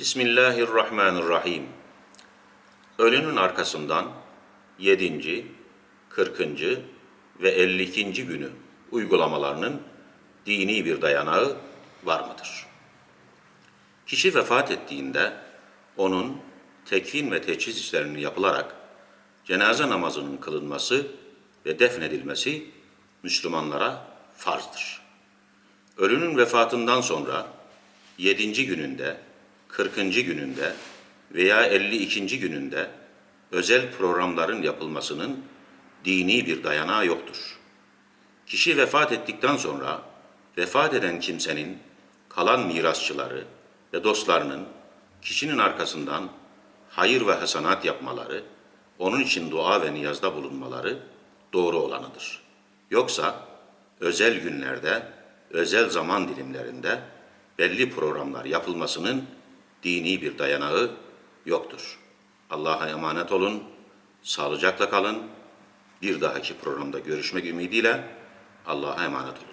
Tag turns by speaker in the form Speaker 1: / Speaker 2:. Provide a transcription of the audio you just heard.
Speaker 1: Bismillahirrahmanirrahim. Ölünün arkasından 7. 40. ve 52. günü uygulamalarının dini bir dayanağı var mıdır? Kişi vefat ettiğinde onun tekfin ve teçhiz işlerinin yapılarak cenaze namazının kılınması ve defnedilmesi Müslümanlara farzdır. Ölünün vefatından sonra 7. gününde, 40. gününde veya 52. gününde özel programların yapılmasının dini bir dayanağı yoktur. Kişi vefat ettikten sonra vefat eden kimsenin kalan mirasçıları ve dostlarının kişinin arkasından hayır ve hasanat yapmaları, onun için dua ve niyazda bulunmaları doğru olanıdır. Yoksa özel günlerde, özel zaman dilimlerinde belli programlar yapılmasının dini bir dayanağı yoktur. Allah'a emanet olun, sağlıcakla kalın. Bir dahaki programda görüşmek ümidiyle Allah'a emanet olun.